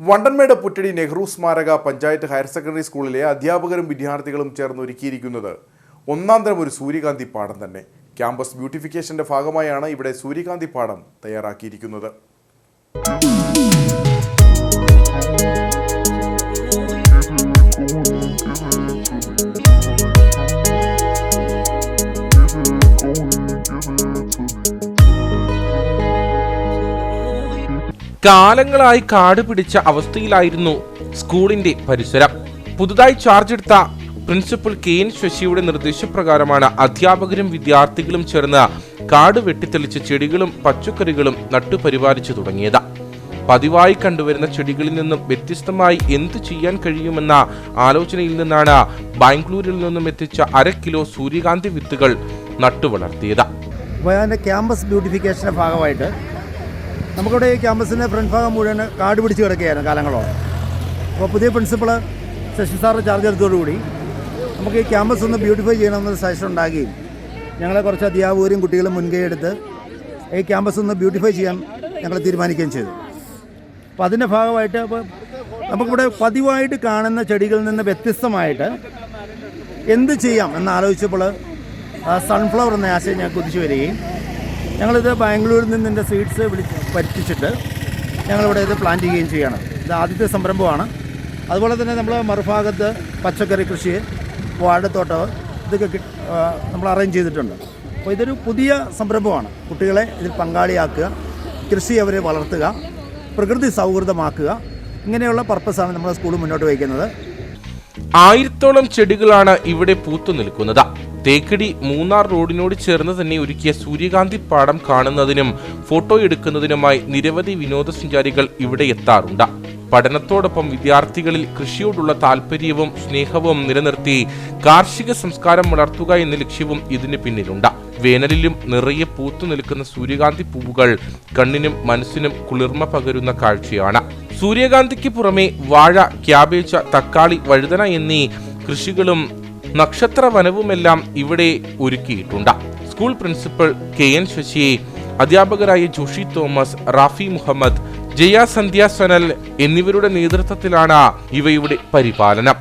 വണ്ടൻമേട് പുറ്റടി നെഹ്റു സ്മാരക panchayat higher secondary സ്കൂളിലെ അധ്യാപകരും വിദ്യാർത്ഥികളും ചേർന്ന് ഒരുക്കിയിരിക്കുന്നത്. ഒന്നാം തരം ഒരു സൂര്യകാന്തി പാടം തന്നെ. ക്യാമ്പസ് ബ്യൂട്ടിഫിക്കേഷന്റെ ഭാഗമായാണ് ഇവിടെ സൂര്യകാന്തി പാടം തയ്യാറാക്കിയിരിക്കുന്നത്. കാലങ്ങളായി കാട് പിടിച്ച അവസ്ഥയിലായിരുന്നു സ്കൂളിന്റെ പരിസരം. പുതുതായി ചാർജ് എടുത്ത പ്രിൻസിപ്പൽ കെ എൻ ശശിയുടെ നിർദ്ദേശപ്രകാരമാണ് അധ്യാപകരും വിദ്യാർത്ഥികളും ചേർന്ന് കാട് വെട്ടിത്തെളിച്ച് ചെടികളും പച്ചക്കറികളും നട്ടുപരിപാലിച്ചു തുടങ്ങിയത്. പതിവായി കണ്ടുവരുന്ന ചെടികളിൽ നിന്നും വ്യത്യസ്തമായി എന്തു ചെയ്യാൻ കഴിയുമെന്ന ആലോചനയിൽ നിന്നാണ് ബാംഗ്ലൂരിൽ നിന്നും എത്തിച്ച അര കിലോ സൂര്യകാന്തി വിത്തുകൾ നട്ടുവളർത്തിയത്. ക്യാമ്പസ് ബ്യൂട്ടിഫിക്കേഷന്റെ ഭാഗമായിട്ട് നമുക്കിവിടെ ഈ ക്യാമ്പസിന്റെ ഫ്രണ്ട് ഭാഗം മുഴുവൻ കാട് പിടിച്ച് കിടക്കുകയായിരുന്നു കാലങ്ങളോ അപ്പോൾ പുതിയ പ്രിൻസിപ്പൾ ശശി സാറ് ചാർജ് എടുത്തോടുകൂടി നമുക്ക് ഈ ക്യാമ്പസ് ഒന്ന് ബ്യൂട്ടിഫൈ ചെയ്യണമെന്നൊരു സജഷൻ ഉണ്ടാക്കുകയും ഞങ്ങളെ കുറച്ച് അധ്യാപകരും കുട്ടികളും മുൻകൈയെടുത്ത് ഈ ക്യാമ്പസ് ഒന്ന് ബ്യൂട്ടിഫൈ ചെയ്യാൻ ഞങ്ങൾ തീരുമാനിക്കുകയും ചെയ്തു. അപ്പോൾ അതിന്റെ ഭാഗമായിട്ട് അപ്പോൾ നമുക്കിവിടെ പതിവായിട്ട് കാണുന്ന ചെടികളിൽ നിന്ന് വ്യത്യസ്തമായിട്ട് എന്ത് ചെയ്യാം എന്ന് ആലോചിച്ചപ്പോൾ സൺഫ്ലവർ എന്ന ആശയം ഞാൻ കുതിച്ചു വരികയും ഞങ്ങളിത് ബാംഗ്ലൂരിൽ നിന്ന് ഇതിന്റെ സീഡ്സ് വിളിച്ച് പറ്റിച്ചിട്ട് ഞങ്ങളിവിടെ ഇത് പ്ലാന്റ് ചെയ്യുകയും ചെയ്യണം. ഇത് ആദ്യത്തെ സംരംഭമാണ്. അതുപോലെ തന്നെ നമ്മൾ മറുഭാഗത്ത് പച്ചക്കറി കൃഷി വാഴത്തോട്ടം ഇതൊക്കെ നമ്മൾ അറേഞ്ച് ചെയ്തിട്ടുണ്ട്. അപ്പോൾ ഇതൊരു പുതിയ സംരംഭമാണ്. കുട്ടികളെ ഇതിൽ പങ്കാളിയാക്കുക കൃഷി അവരെ വളർത്തുക പ്രകൃതി സൗഹൃദമാക്കുക. ഇങ്ങനെയുള്ള പർപ്പസാണ് നമ്മുടെ സ്കൂൾ മുന്നോട്ട് വയ്ക്കുന്നത്. ആയിരത്തോളം ചെടികളാണ് ഇവിടെ പൂത്തു നിൽക്കുന്നത്. തേക്കടി മൂന്നാർ റോഡിനോട് ചേർന്ന് തന്നെ ഒരുക്കിയ സൂര്യകാന്തി പാടം കാണുന്നതിനും ഫോട്ടോ എടുക്കുന്നതിനുമായി നിരവധി വിനോദസഞ്ചാരികൾ ഇവിടെ എത്താറുണ്ട്. പഠനത്തോടൊപ്പം വിദ്യാർത്ഥികളിൽ കൃഷിയോടുള്ള താല്പര്യവും സ്നേഹവും നിലനിർത്തി കാർഷിക സംസ്കാരം വളർത്തുക എന്ന ലക്ഷ്യവും ഇതിന് പിന്നിലുണ്ട്. വേനലിലും നിറയെ പൂത്തു നിൽക്കുന്ന സൂര്യകാന്തി പൂവുകൾ കണ്ണിനും മനസ്സിനും കുളിർമ പകരുന്ന കാഴ്ചയാണ്. സൂര്യകാന്തിക്ക് പുറമെ വാഴ ക്യാബേജ് തക്കാളി വഴുതന എന്നീ കൃഷികളും നക്ഷത്ര വനവുമെല്ലാം ഇവിടെ ഒരുക്കിയിട്ടുണ്ട്. സ്കൂൾ പ്രിൻസിപ്പൽ കെ എൻ ശശിയെ അധ്യാപകരായ ജോഷി തോമസ് റാഫി മുഹമ്മദ് ജയ സന്ധ്യ സനൽ എന്നിവരുടെ നേതൃത്വത്തിലാണ് ഇവയുടെ പരിപാലനം.